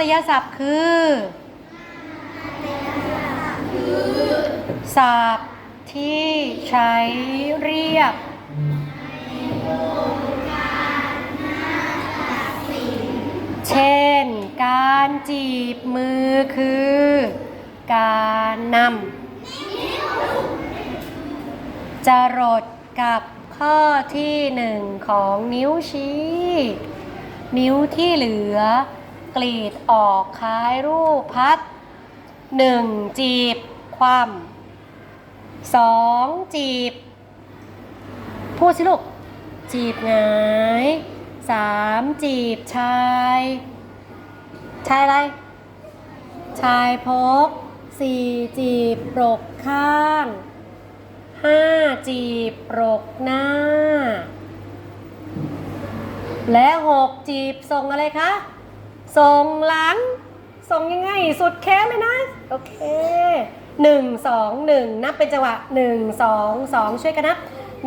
ตยศัพท์คือศัพท์ที่ใช้เรียกเช่น การจีบมือคือ การนำจรดกับข้อที่หนึ่งของนิ้วชี้ นิ้วที่เหลือ กรีดออกคล้ายรูปพัดหนึ่งจีบ คว่ำสองจีบ พูดสิลูก จีบหงายสามจีบชาย ชายอะไร ชายพกสี่จีบปรกข้างห้าจีบปรกหน้า และหกจีบส่งอะไรคะ ส่งหลัง ส่งยังไง สุดแค้นเลยนะ โอเคหนึ่งสองหนึ่งนับเป็นจังหวะหนึ่งสองสองช่วยกันนับ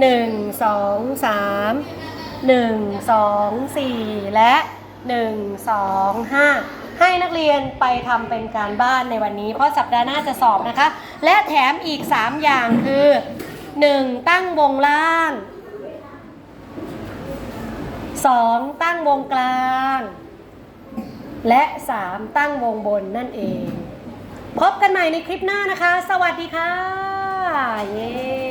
หนึ่งสองสามหนึ่งสองสี่และหนึ่งสองห้าให้นักเรียนไปทำเป็นการบ้านในวันนี้ เพราะสัปดาห์หน้าจะสอบนะคะ และแถมอีก 3 อย่างคือ 1. ตั้งวงล่าง 2. ตั้งวงกลาง และ 3. ตั้งวงบนนั่นเอง พบกันใหม่ในคลิปหน้านะคะ สวัสดีค่ะ เย้